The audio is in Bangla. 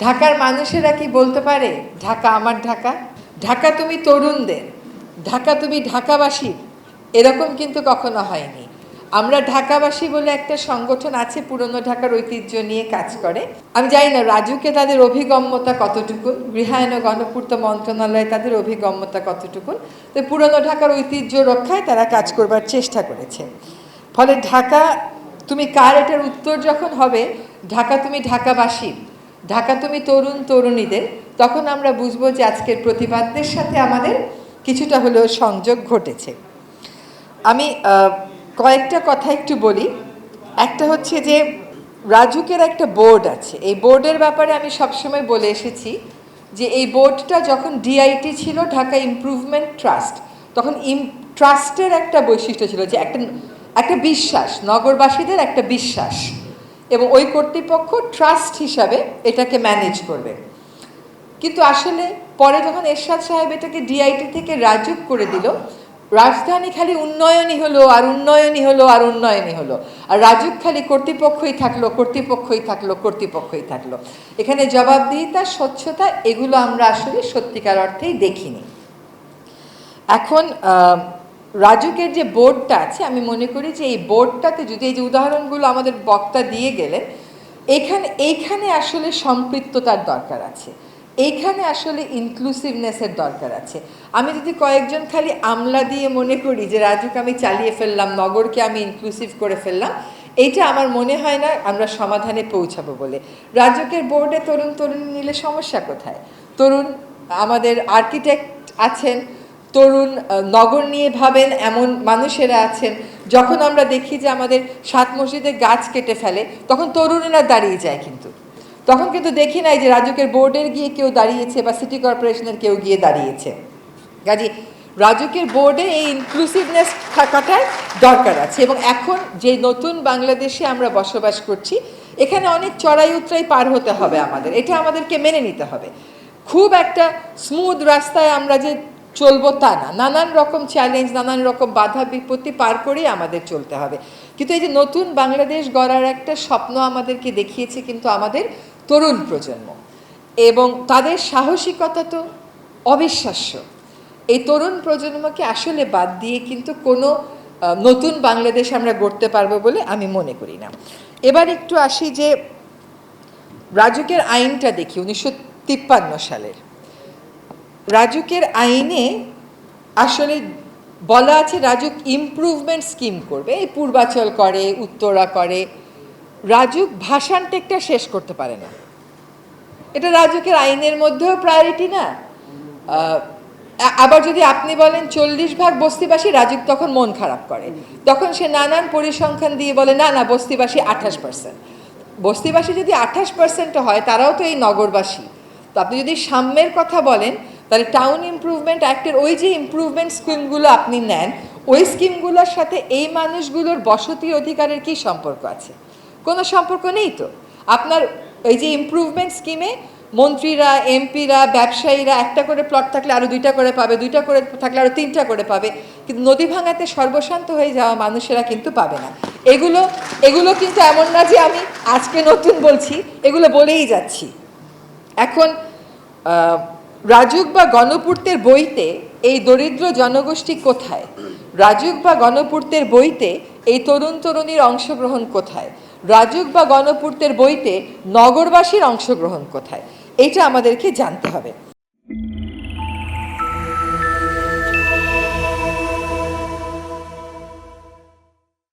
ঢাকার মানুষেরা কি বলতে পারে? ঢাকা আমার ঢাকা। ঢাকা তুমি তরুণদের। ঢাকা তুমি ঢাকাবাসী। এরকম কিন্তু কখনো হয়নি। আমরা ঢাকাবাসী বলে একটা সংগঠন আছে, পুরনো ঢাকার ঐতিহ্য নিয়ে কাজ করে। আমি জানি না রাজুকে তাদের অভিগম্যতা কতটুকু গৃহায়ন গণপূর্ত মন্ত্রণালয়ে তাদের অভিগম্যতা কতটুকু, তো পুরনো ঢাকার ঐতিহ্য রক্ষায় তারা কাজ করবার চেষ্টা করেছে। ফলে ঢাকা, তুমি কার এটার উত্তর যখন হবে, ঢাকা তুমি ঢাকাবাসী। ঢাকা তুমি তরুণ তরুণীদের, তখন আমরা বুঝব যে আজকের প্রতিবাদদের সাথে আমাদের কিছুটা হলেও সংযোগ ঘটেছে। আমি কয়েকটা কথা একটু বলি। একটা হচ্ছে যে রাজুকের একটা বোর্ড আছে। এই বোর্ডের ব্যাপারে আমি সবসময় বলে এসেছি যে এই বোর্ডটা যখন ডিআইটি ছিল, ঢাকা ইমপ্রুভমেন্ট ট্রাস্ট, তখন ইম, ট্রাস্টের একটা বৈশিষ্ট্য ছিল যে একটা একটা বিশ্বাস, নগরবাসীদের একটা বিশ্বাস। এবং ওই কর্তৃপক্ষ ট্রাস্ট হিসাবে এটাকে ম্যানেজ করবে। কিন্তু আসলে পরে যখন এরশাদ সাহেব এটাকে ডিআইটি থেকে রাজুক করে দিল, রাজধানী খালি উন্নয়নই হলো আর উন্নয়নই হলো আর উন্নয়নই হলো। আর রাজুক খালি কর্তৃপক্ষই থাকল কর্তৃপক্ষই থাকল কর্তৃপক্ষই থাকল। এখানে জবাবদিহিতা, স্বচ্ছতা, এগুলো আমরা আসলে সত্যিকার অর্থেই দেখিনি। এখন রাজুকের যে বোর্ডটা আছে, আমি মনে করি যে এই বোর্ডটাতে যদি এই যে উদাহরণগুলো আমাদের বক্তা দিয়ে গেলেন, এখানে, এইখানে আসলে সম্পৃক্ততার দরকার আছে। এইখানে আসলে ইনক্লুসিভনেসের দরকার আছে। আমি যদি কয়েকজন খালি আমলা দিয়ে মনে করি যে রাজুকে আমি চালিয়ে ফেললাম, নগরকে আমি ইনক্লুসিভ করে ফেললাম, এইটা আমার মনে হয় না আমরা সমাধানে পৌঁছাবো বলে। রাজুকের বোর্ডে তরুণ তরুণী নিলে সমস্যা কোথায়? তরুণ, আমাদের আর্কিটেক্ট আছেন তরুণ নগর নিয়ে ভাবেন এমন মানুষেরা আছেন, যখন আমরা দেখি যে আমাদের সাত মসজিদে গাছ কেটে ফেলে, তখন তরুণেরা দাঁড়িয়ে যায় কিন্তু। তখন কিন্তু দেখি নাই যে রাজুকের বোর্ডের গিয়ে কেউ দাঁড়িয়েছে বা সিটি কর্পোরেশনের কেউ গিয়ে দাঁড়িয়েছে। কাজে রাজুকের বোর্ডে এই ইনক্লুসিভনেস থাকাটার দরকার আছে এবং এখন যে নতুন বাংলাদেশে আমরা বসবাস করছি, এখানে অনেক চড়াই উতরাই পার হতে হবে আমাদের, এটা আমাদেরকে মেনে নিতে হবে। খুব একটা স্মুথ রাস্তায় আমরা যে চলবো তা না। নানান রকম চ্যালেঞ্জ নানান রকম বাধা বিপত্তি পার করেই আমাদের চলতে হবে। কিন্তু এই যে নতুন বাংলাদেশ গড়ার একটা স্বপ্ন আমাদেরকে দেখিয়েছে কিন্তু আমাদের তরুণ প্রজন্ম। এবং তাদের সাহসিকতা তো অবিশ্বাস্য। এই তরুণ প্রজন্মকে আসলে বাদ দিয়ে কিন্তু কোনো নতুন বাংলাদেশ আমরা গড়তে পারব বলে আমি মনে করি না। এবার একটু আসি যে রাজুকের আইনটা দেখি, উনিশশো তিপ্পান্ন সালের। রাজুকের আইনে আসলে বলা আছে রাজুক ইমপ্রুভমেন্ট স্কিম করবে, এই পূর্বাচল করে, উত্তরা করে। রাজুক ভাষান টেকটা শেষ করতে পারে না। এটা রাজুকের আইনের মধ্যেও প্রায়োরিটি না। আবার যদি আপনি বলেন চল্লিশ ভাগ বস্তিবাসী, রাজুক তখন মন খারাপ করে। তখন সে নানান পরিসংখ্যান দিয়ে বলে, না না, বস্তিবাসী আঠাশ পার্সেন্ট বস্তিবাসী যদি আঠাশ পার্সেন্ট হয়, তারাও তো এই নগরবাসী। তো আপনি যদি সাম্যের কথা বলেন তাহলে টাউন ইমপ্রুভমেন্ট অ্যাক্টের ওই যে ইমপ্রুভমেন্ট স্কিমগুলো আপনি নেন, ওই স্কিমগুলোর সাথে এই মানুষগুলোর বসতি অধিকারের কি সম্পর্ক আছে? কোনো সম্পর্ক নেই তো? আপনার এই যে ইমপ্রুভমেন্ট স্কিমে মন্ত্রীরা এমপিরা ব্যবসায়ীরা একটা করে প্লট থাকলে আরও দুইটা করে পাবে, দুইটা করে থাকলে আরও তিনটা করে পাবে, কিন্তু নদী ভাঙাতে সর্বশান্ত হয়ে যাওয়া মানুষেরা কিন্তু পাবে না। এগুলো এগুলো কিন্তু এমন না যে আমি আজকে নতুন বলছি, এগুলো বলেই যাচ্ছি। এখন রাজুক বা গণপূর্তের বইতে এই দরিদ্র জনগোষ্ঠী কোথায়? রাজুক বা গণপূর্তের বইতে এই তরুণ তরুণীর অংশগ্রহণ কোথায়? রাজুক বা গণপূর্তের বইতে নগরবাসীর অংশগ্রহণ কোথায়? এটা আমাদেরকে জানতে হবে।